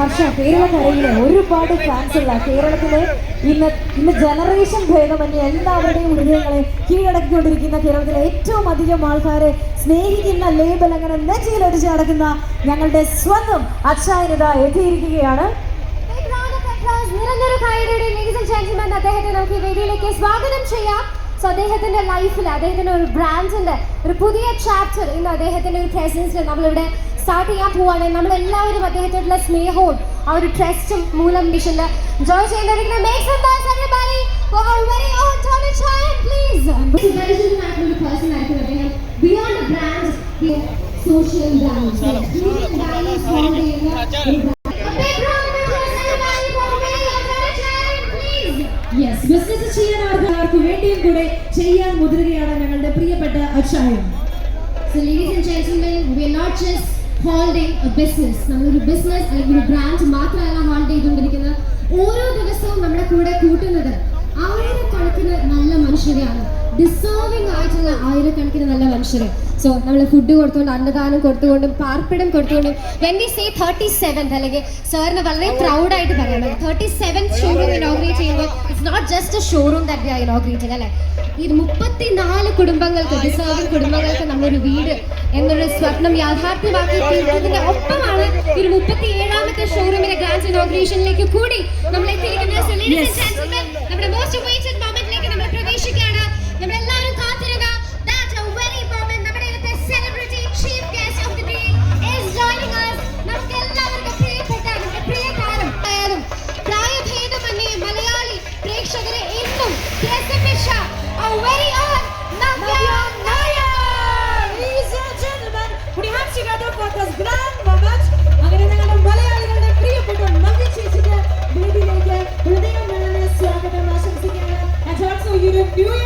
കേരളക്കരയിലെ ഒരുപാട് ഫാൻസ് ഉള്ള കേരളത്തിലെ ഇന്ന് ഇന്ന് ജനറേഷൻ ഭേദമന്യേ എല്ലാവരുടെയും ഹൃദയങ്ങളെ കീഴടക്കിക്കൊണ്ടിരിക്കുന്ന കേരളത്തിലെ ഏറ്റവും അധികം ആൾക്കാരെ സ്നേഹിക്കുന്ന ലേബൽ അങ്ങനെ നെറ്റിയിലടിച്ച് നടക്കുന്ന ഞങ്ങളുടെ സ്വന്തം അച്ചായനിത എത്തിയിരിക്കുകയാണ് of applause. നിറഞ്ഞൊരു കൈയടിയോടെ ladies അദ്ദേഹത്തെ നമുക്ക് വേദിയിലേക്ക് സ്വാഗതം ചെയ്യാം അദ്ദേഹത്തിന്റെ ലൈഫിൽ അദ്ദേഹത്തിന്റെ ഒരു ബ്രാൻഡിന്റെ ഒരു പുതിയ ചാപ്റ്റർ ഇന്ന് അദ്ദേഹത്തിന്റെ ഒരു പ്രസൻസിൽ നമ്മളിവിടെ സ്റ്റാർട്ട് ചെയ്യാൻ പോവാണ് നമ്മൾ എല്ലാവരും അദ്ദേഹത്തോടുള്ള സ്നേഹവും ആ ഒരു ട്രസ്റ്റും മൂലം മിഷനിൽ Joy ചെയ്യുന്നവരിങ്ങനെ make some noise everybody for our very own Tony Chayan please സുപരിചിതനായിട്ടുള്ള ഒരു പേഴ്സൺ ആയിരിക്കും അദ്ദേഹം beyond the brand social brand brand follow ചെയ്യുന്ന ഒരു യെസ് ബിസിനസ് ചെയ്യാൻ ആൾക്കാർക്ക് വേണ്ടിയും കൂടെ ചെയ്യാൻ മുതിരുകയാണ് ഞങ്ങളുടെ പ്രിയപ്പെട്ട അച്ചായൻ So ladies and gentlemen, we are not just holding business. നമ്മളൊരു ബിസിനസ് അല്ലെങ്കിൽ ഒരു ബ്രാൻഡ് മാത്രമല്ല ഹോൾഡ് ചെയ്തുകൊണ്ടിരിക്കുന്നത്. ഓരോ ദിവസവും നമ്മുടെ കൂടെ കൂട്ടുന്നത് ആയിരക്കണക്കിന് നല്ല മനുഷ്യരെയാണ്. ഡിസേർവിംഗ് ആയിട്ടുള്ള ആയിരക്കണക്കിന് നല്ല മനുഷ്യരെ. സോ നമ്മൾ ഫുഡ് കൊടുത്തുകൊണ്ട് അന്നദാനം കൊടുത്തുകൊണ്ടും പാർപ്പിടം കൊടുത്തുകൊണ്ടും when we say thirty seventh അല്ലെങ്കിൽ സാറിന് വളരെ പ്രൗഡായിട്ട് പറയാം. തേർട്ടി സെവൻ ഷോറൂം ഇനോഗ്രേറ്റ് ചെയ്യുമ്പോൾ it's not just a showroom that we are inaugurating അല്ലേ? ഈ മുപ്പത്തിനാല് കുടുംബങ്ങൾക്ക് ഡിസേർവിംഗ് കുടുംബങ്ങൾക്ക് നമ്മളൊരു വീട് എന്നൊരു സ്വപ്നം യാഥാർത്ഥ്യമാക്കി തീർത്തതിന്റെ ഒപ്പമാണ് ഒരു മുപ്പത്തി ഏഴാമത്തെ ഷോറൂമിന്റെ ഗ്രാൻഡ് ഇനോഗ്രേഷനിലേക്ക് കൂടി നമ്മൾ എത്തിയിരിക്കുന്നത് you